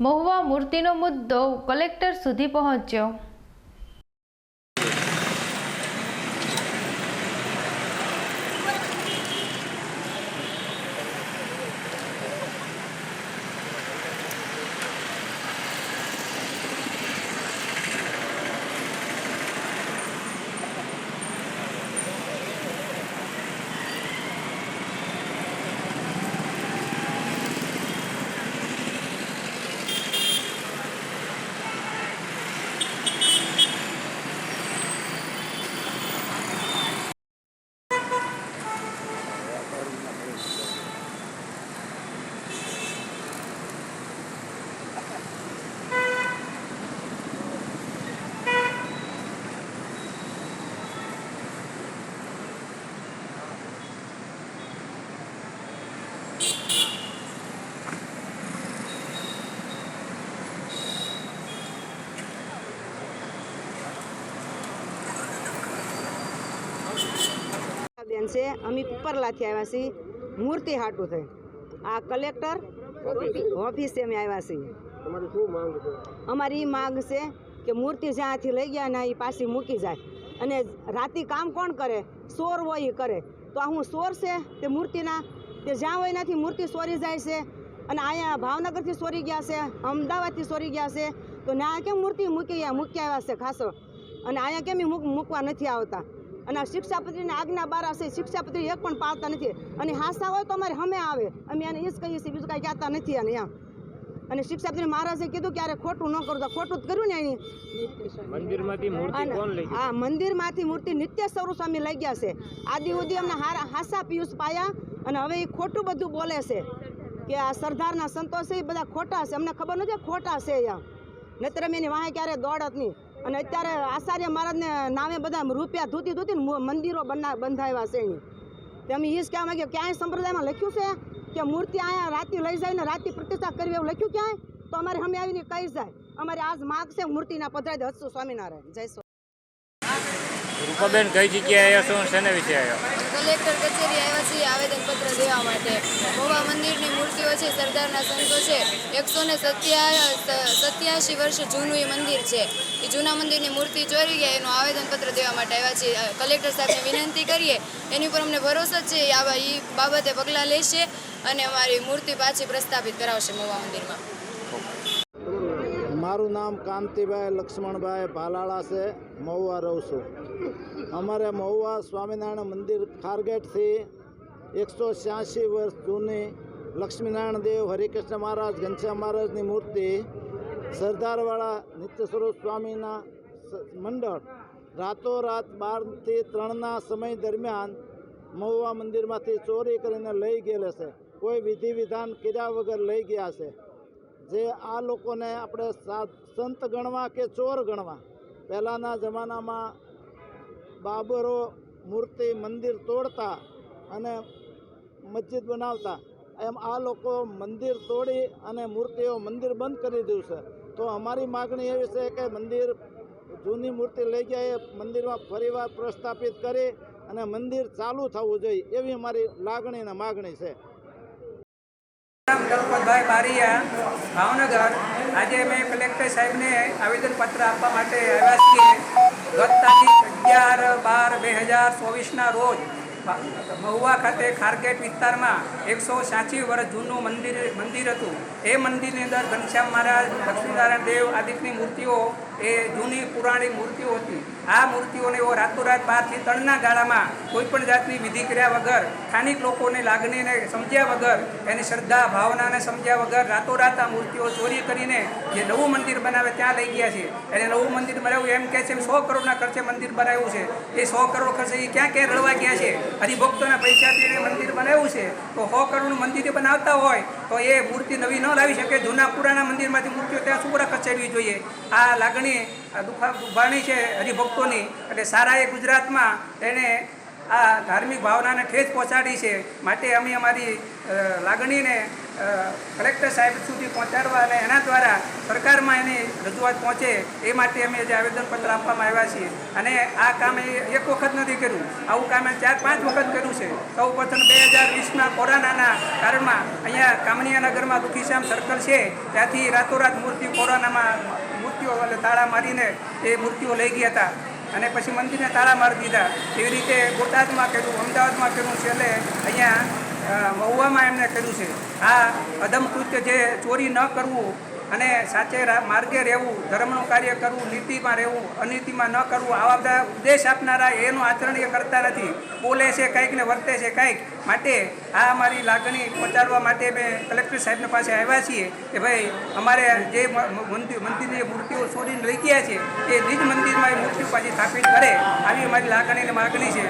મહુવા મૂર્તિનો મુદ્દો કલેક્ટર સુધી પહોંચ્યો બેન છે. અમે પીપરલાથી આવ્યા છીએ. મૂર્તિ હાટું થઈ આ કલેક્ટર ઓફિસે અમે આવ્યા છીએ. અમારી માંગ છે કે મૂર્તિ જ્યાંથી લઈ ગયા ને એ પાછી મૂકી જાય. અને રાતી કામ કોણ કરે? સોર હોય એ કરે. તો આ હું સોર છે તે મૂર્તિના? તે જ્યાં હોય ત્યાંથી મૂર્તિ સોરી જાય છે. અને અહીંયા ભાવનગરથી સોરી ગયા છે અમદાવાદથી સોરી ગયા છે. તો ત્યાં કેમ મૂર્તિ મૂકી મૂકી આવ્યા છે ખાસો? અને અહીંયા કેમ મૂકવા નથી આવતા? અને આ શિક્ષાપત્રીની આજ્ઞા બાર હશે શિક્ષાપત્રી એક પણ પાળતા નથી. અને હાસા હોય તો અમારે હમે આવે. અમે એને એ જ કહીએ છીએ બીજું કાંઈ કહેતા નથી અને એમ. અને શિક્ષાપત્રી મહારાજે કીધું ક્યારે ખોટું ન કરું તો ખોટું જ કર્યું ને એની? આ મંદિરમાંથી મૂર્તિ નિત્ય સ્વરૂપ સ્વામી લઈ ગયા છે. આદિ ઉદી અમને હારા હાસા પિયુષ પાયા અને હવે એ ખોટું બધું બોલે છે કે આ સરદારના સંતોષ છે એ બધા ખોટા છે. અમને ખબર નથી ખોટા છે યા નત્ર અમે એની વાહે ક્યારે દોડત નહીં. અને અત્યારે આચાર્ય મહારાજને નામે બધા રૂપિયા ધૂતી ધૂતી મંદિરો બના બંધાવ્યા છે એની તે અમે એ જ કહેવા માંગીએ ક્યાંય સંપ્રદાયમાં લખ્યું છે કે મૂર્તિ અહીંયા રાતે લઈ જાય ને રાતે પ્રતિષ્ઠા કરવી એવું લખ્યું ક્યાંય? તો અમારે અમે આવીને કહી જાય. અમારે આજ માગ છે મૂર્તિના પધરાય હસુ સ્વામિનારાયણ. જય સ્વામી રૂપાબેન કઈ જગ્યાએ આવ્યા છો શેના વિશે આવ્યા કલેક્ટર કચેરી આવેદનપત્ર દેવા માટે. મોવા મંદિરની મૂર્તિઓ છે, સરદારના સંતો છે. એકસો ને સત્યાસી વર્ષ જૂનું એ મંદિર છે. એ જૂના મંદિરની મૂર્તિ ચોરી ગયા, એનું આવેદનપત્ર દેવા માટે આવ્યા છે કલેક્ટર સાહેબને વિનંતી કરીએ. એની ઉપર અમને ભરોસો છે, એ આવા એ બાબતે પગલાં લેશે અને અમારી મૂર્તિ પાછી પ્રસ્થાપિત કરાવશે મોવા મંદિરમાં. મારું નામ કાંતિભાઈ લક્ષ્મણભાઈ ભાલાળા છે. મહુવા રહું છું. અમારે મહુવા સ્વામિનારાયણ મંદિર, ખારગેટથી એકસો છ્યાસી વર્ષ જૂની લક્ષ્મીનારાયણ દેવ, હરિકૃષ્ણ મહારાજ, ઘનશ્યામ મહારાજની મૂર્તિ સરદારવાળા નિત્ય સ્વરૂપ સ્વામીના મંડળ. રાતોરાત બારથી ત્રણના સમય દરમિયાન મહુવા મંદિરમાંથી ચોરી કરીને લઈ ગયેલા છે. કોઈ વિધિ વિધાન કર્યા વગર લઈ ગયા છે. જે આ લોકોને આપણે સંત ગણવા કે ચોર ગણવા? પહેલાંના જમાનામાં બાબરો મૂર્તિ મંદિર તોડતા અને મસ્જિદ બનાવતા, એમ આ લોકો મંદિર તોડી અને મૂર્તિઓ મંદિર બંધ કરી દીધું છે. તો અમારી માગણી એવી છે કે મંદિર, જૂની મૂર્તિ લઈ ગયા એ મંદિરમાં ફરીવાર પ્રસ્થાપિત કરી અને મંદિર ચાલુ થવું જોઈએ એવી અમારી લાગણી અને માગણી છે. નામ દલપતભાઈ બારિયા, ભાવનગર. આજે મેં કલેક્ટર સાહેબને આવેદનપત્ર આપવા માટે આવ્યા છીએ. ગત તારીખ અગિયાર બાર બે હજાર ચોવીસના રોજ મહુવા ખાતે ખારગેટ વિસ્તારમાં એકસો સાચી વર્ષ જૂનું મંદિર મંદિર હતું. એ મંદિરની અંદર ઘનશ્યામ મહારાજ, લક્ષ્મીનારાયણ દેવ આદિકની મૂર્તિઓ, એ જૂની પુરાણી મૂર્તિઓ હતી. આ મૂર્તિઓને એવો રાતોરાત બહારથી તણના ગાળામાં કોઈપણ જાતની વિધિ કર્યા વગર, સ્થાનિક લોકોની લાગણીને સમજ્યા વગર, એની શ્રદ્ધા, ભાવનાને સમજ્યા વગર રાતોરાત આ મૂર્તિઓ ચોરી કરીને જે નવું મંદિર બનાવે ત્યાં લઈ ગયા છે. એને નવું મંદિર બનાવ્યું એમ કહે છે સો કરોડના ખર્ચે મંદિર બનાવ્યું છે. એ સો કરોડ ખર્ચે એ ક્યાં ક્યાં રળવા ગયા છે? હરિભક્તોના પૈસાથી એને મંદિર બનાવ્યું છે. તો સો કરોડનું મંદિર બનાવતા હોય, તો એ મૂર્તિ નવી ન લાવી શકે. જૂના પુરાણા મંદિરમાંથી મૂર્તિઓ ત્યાં શું ખસેડવી જોઈએ. આ લાગણી દુખા દુભાણી છે હરિભક્તોની એટલે સારા એ ગુજરાતમાં એને આ ધાર્મિક ભાવનાને ઠેસ પહોંચાડી છે. માટે અમે અમારી લાગણીને કલેક્ટર સાહેબ સુધી પહોંચાડવા અને એના દ્વારા સરકારમાં એની રજૂઆત પહોંચે એ માટે અમે જે આવેદનપત્ર આપવામાં આવ્યા છીએ. અને આ કામ એક વખત નથી કર્યું. આવું કામ ચાર પાંચ વખત કર્યું છે. સૌ પ્રથમ બે હજાર વીસમાં કોરોનાના કારણમાં અહીંયા કામણીયા નગરમાં દુખીશ્યામ સર્કલ છે. ત્યાંથી રાતોરાત મૂર્તિ કોરોનામાં મૂર્તિઓ તાળા મારીને એ મૂર્તિઓ લઈ ગયા હતા. અને પછી મંદિરને તાળા મારી દીધા. એવી રીતે બોટાદમાં કર્યું, અમદાવાદમાં કર્યું છે એટલે અહીંયા મહુવામાં એમને કર્યું છે. આ અદમ કૃત્ય જે ચોરી ન કરવું અને સાચે માર્ગે રહેવું, ધર્મનું કાર્ય કરવું, નીતિમાં રહેવું, અનીતિમાં ન કરવું, આવા બધા ઉપદેશ આપનારા એનું આચરણ એ કરતા નથી. બોલે છે કંઈક ને વર્તે છે કંઈક. માટે આ અમારી લાગણી પહોંચાડવા માટે મેં કલેક્ટર સાહેબને પાસે આવ્યા છીએ કે ભાઈ, અમારે જે મંદિરની મૂર્તિઓ છોડીને લઈ ગયા છે, એ નિજ મંદિરમાં એ મૂર્તિઓ પાછી સ્થાપિત કરે. આવી અમારી લાગણી અને માગણી છે.